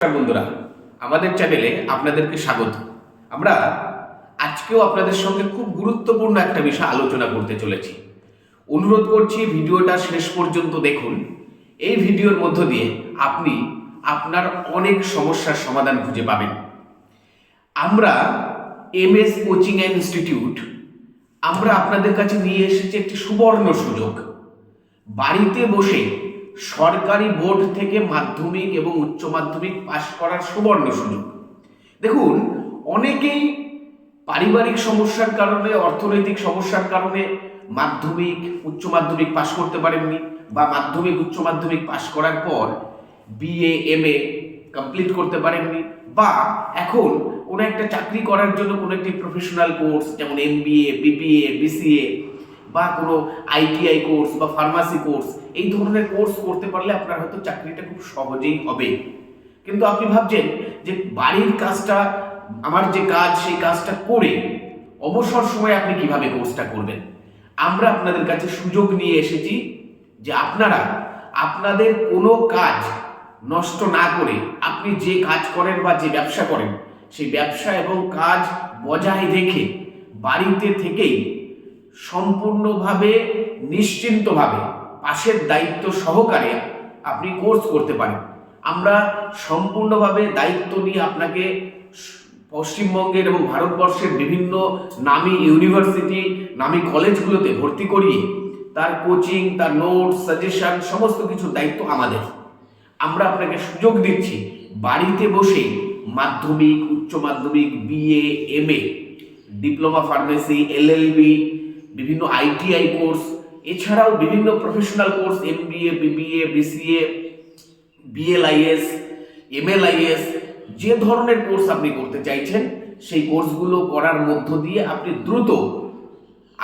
বন্ধুরা, আমাদের চ্যানেলে আপনাদেরকে স্বাগত। আমরা আজকেও আপনাদের সঙ্গে খুব গুরুত্বপূর্ণ একটা বিষয় আলোচনা করতে চলেছি। অনুরোধ করছি ভিডিওটা শেষ পর্যন্ত দেখুন। এই ভিডিওর মধ্য দিয়ে আপনি আপনার অনেক সমস্যার সমাধান খুঁজে পাবেন। আমরা M S coaching and institute, আমরা আপনাদের কাছে নিয়ে এসেছি একটি সুবর্ণ সুযোগ। বাড়িতে বসে সরকারি বোর্ড থেকে মাধ্যমিক এবং উচ্চ মাধ্যমিক পাশ করার সুবর্ণ সুযোগ। দেখুন, অনেকেই পারিবারিক সমস্যার কারণে, অর্থনৈতিক সমস্যার কারণে মাধ্যমিক, উচ্চ মাধ্যমিক পাশ করতে পারেননি বা মাধ্যমিক, উচ্চ মাধ্যমিক পাশ করার পর বিএ এম এ কমপ্লিট করতে পারেননি বা এখন কোনো একটা চাকরি করার জন্য কোনো একটি প্রফেশনাল কোর্স যেমন এম বিএ বিপিএ বিসিএ বা কোনো আইটিআই কোর্স বা ফার্মাসি কোর্স এই ধরনের কোর্স করতে পারলে আপনার হয়তো চাকরিটা খুব সহজেই হবে। কিন্তু আপনি ভাবছেন যে বাড়ির কাজটা, আমার যে কাজ, সেই কাজটা করে অবসর সময় আপনি কীভাবে কোর্সটা করবেন? আমরা আপনাদের কাছে সুযোগ নিয়ে এসেছি যে আপনারা, আপনাদের কোনো কাজ নষ্ট না করে আপনি যে কাজ করেন বা যে ব্যবসা করেন, সেই ব্যবসা এবং কাজ বজায় রেখে বাড়িতে থেকেই সম্পূর্ণভাবে, নিশ্চিন্তভাবে পাশের দায়িত্ব সহকারে আপনি কোর্স করতে পারেন। আমরা সম্পূর্ণভাবে দায়িত্ব নিয়ে আপনাকে পশ্চিমবঙ্গের এবং ভারতবর্ষের বিভিন্ন নামী ইউনিভার্সিটি নামী কলেজগুলোতে ভর্তি করিয়ে তার কোচিং তার নোটস সাজেশন সমস্ত কিছুর দায়িত্ব আমাদের। আমরা আপনাকে সুযোগ দিচ্ছি বাড়িতে বসে মাধ্যমিক, উচ্চ মাধ্যমিক BA M A diploma pharmacy LLB বিভিন্ন আইটিআই কোর্স এছাড়াও বিভিন্ন professional course M MBA BBA BCA BLIS MLIS যে ধরনের কোর্স আপনি করতে চাইছেন, সেই কোর্সগুলো করার মধ্য দিয়ে আপনি দ্রুত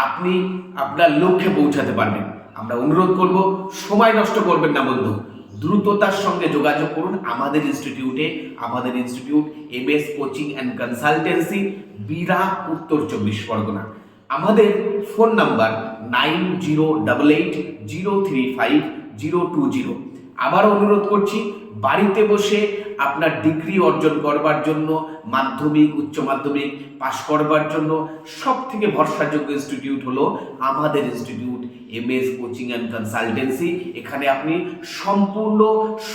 আপনি আপনার লক্ষ্যে পৌঁছাতে পারবেন। আমরা অনুরোধ করব, সময় নষ্ট করবেন না বন্ধু। দ্রুততার সঙ্গে যোগাযোগ করুন আমাদের ইনস্টিটিউটে আমাদের institute M S coaching and consultancy Bira, উত্তর চব্বিশ পরগনা। আমাদের phone number nine zero double eight zero three five zero two zero. আবার অনুরোধ করছি, বাড়িতে বসে আপনার ডিগ্রি অর্জন করবার জন্য, মাধ্যমিক, উচ্চ মাধ্যমিক পাশ করবার জন্য সব থেকে ভরসাযোগ্য ইনস্টিটিউট হলো আমাদের institute M S coaching and consultancy এখানে আপনি সম্পূর্ণ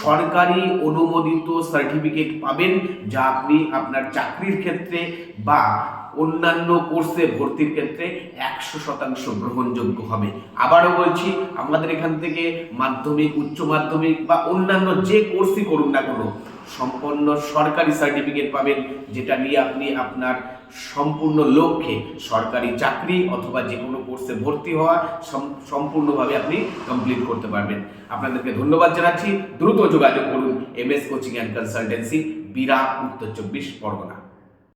সরকারি অনুমোদিত সার্টিফিকেট পাবেন, যা আপনি আপনার চাকরির ক্ষেত্রে বা অন্যান্য কোর্সে ভর্তির ক্ষেত্রে একশো শতাংশ গ্রহণযোগ্য হবে। আবারও বলছি, আমাদের এখান থেকে মাধ্যমিক, উচ্চ মাধ্যমিক বা অন্যান্য যে কোর্সই করুন না কোনো, সম্পন্ন সরকারি সার্টিফিকেট পাবেন, যেটা নিয়ে আপনি আপনার সম্পূর্ণ লক্ষ্যে সরকারি চাকরি অথবা যে কোনো কোর্সে ভর্তি হওয়া সম্পূর্ণভাবে আপনি কমপ্লিট করতে পারবেন। আপনাদেরকে ধন্যবাদ জানাচ্ছি। দ্রুত যোগাযোগ করুন, M S coaching and consultancy, Bira, উত্তর চব্বিশ, পরগনা।